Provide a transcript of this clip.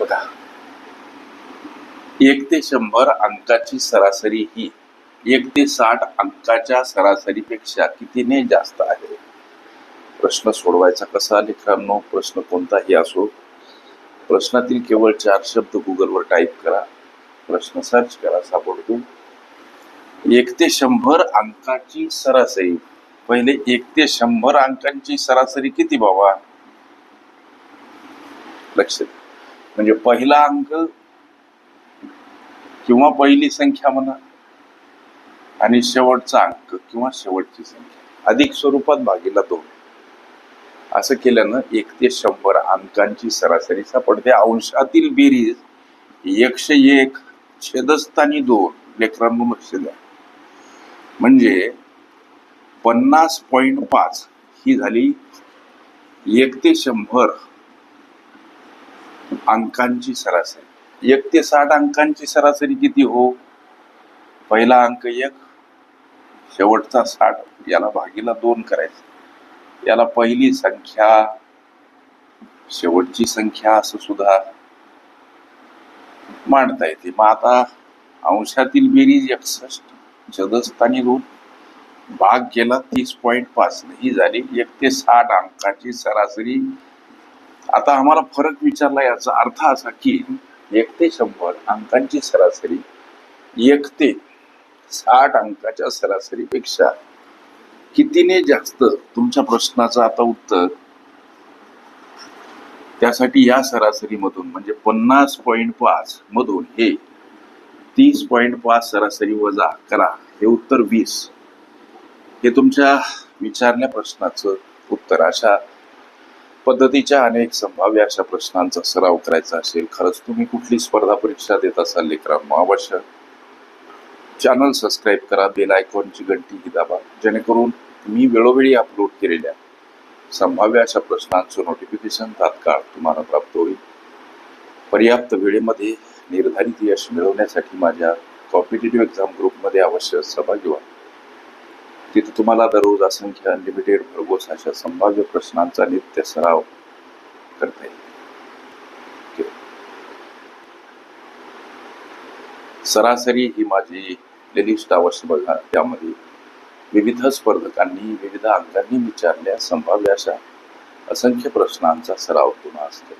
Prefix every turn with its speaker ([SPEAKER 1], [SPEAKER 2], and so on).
[SPEAKER 1] बघा. एक ते शंभर अंकाची सरासरी ही एक ते साठ अंकाच्या सरासरीपेक्षा कितीने जास्त आहे? प्रश्न सोडवायचा कसा लेकरांनो? प्रश्न कोणताही असो. प्रश्नातील केवळ चार शब्द गुगलवर टाईप करा. प्रश्न सर्च करा सापडतो एक ते शंभर अंकाची सरासरी. पहिले एक ते शंभर अंकांची सरासरी किती बाबा? लक्षात म्हणजे पहिला अंक किंवा पहिली संख्या म्हणा आणि शेवटचा अंक किंवा शेवटची संख्या. अधिक स्वरूपात भागीला दोन. असं केल्यानं एक ते शंभर अंकांची सरासरी सापडते. अंशातील बेरीज एकशे एक छेदस्थानी दोन. लेकरांनो लक्ष द्या. म्हणजे पन्नास पॉईंट पाच ही झाली एक ते शंभर. अंकांची सरासरी. एक ते साठ अंकांची सरासरी किती हो? पहिला अंक एक शेवटचा साठ. याला भागीला दोन करायचं. याला पहिली संख्या शेवटची संख्या असं सुद्धा मांडता येते. मग आता अंशातील बेरीज एकसष्ट चदस्थानी दोन. भाग केला तीस पॉईंट पाच. ही झाली एक ते साठ अंकाची सरासरी. आता आम्हाला फरक विचारला याचा अर्थ असा की एक ते शंभर अंकांची सरासरी एक ते साठ अंकाच्या सरासरीपेक्षा कितीने जास्त? तुमच्या प्रश्नाचं आता उत्तर. त्यासाठी या सरासरीमधून म्हणजे पन्नास पॉईंट पाच मधून हे तीस पॉईंट पाच सरासरी वजा करा हे उत्तर वीस. हे तुमच्या विचारल्या प्रश्नाचं उत्तर. अशा पद्धतीच्या अनेक संभाव्य अशा प्रश्नांचा सराव करायचा असेल खरंच तुम्ही कुठली स्पर्धा परीक्षा देत असाल लेकरांनो अवश्य चॅनल सबस्क्राईब करा बेल आयकॉनची घंटी ही दाबा जेणेकरून मी वेळोवेळी अपलोड केलेल्या संभाव्य अशा प्रश्नांचं नोटिफिकेशन तात्काळ तुम्हाला प्राप्त होईल. पर्याप्त वेळेमध्ये निर्धारित यश मिळवण्यासाठी माझ्या कॉम्पिटेटिव्ह एक्झाम ग्रुपमध्ये अवश्य सहभागी व्हा. तिथे तुम्हाला दररोज असंख्य अनलिमिटेड भरघोस अशा संभाव्य प्रश्नांचा नित्य सराव करता येईल. सरासरी ही माझी लिस्ट अवश्य बघा. त्यामध्ये विविध स्पर्धकांनी विविध अंगांनी विचारल्या संभाव्य अशा असंख्य प्रश्नांचा सराव तुम्हाला असतो.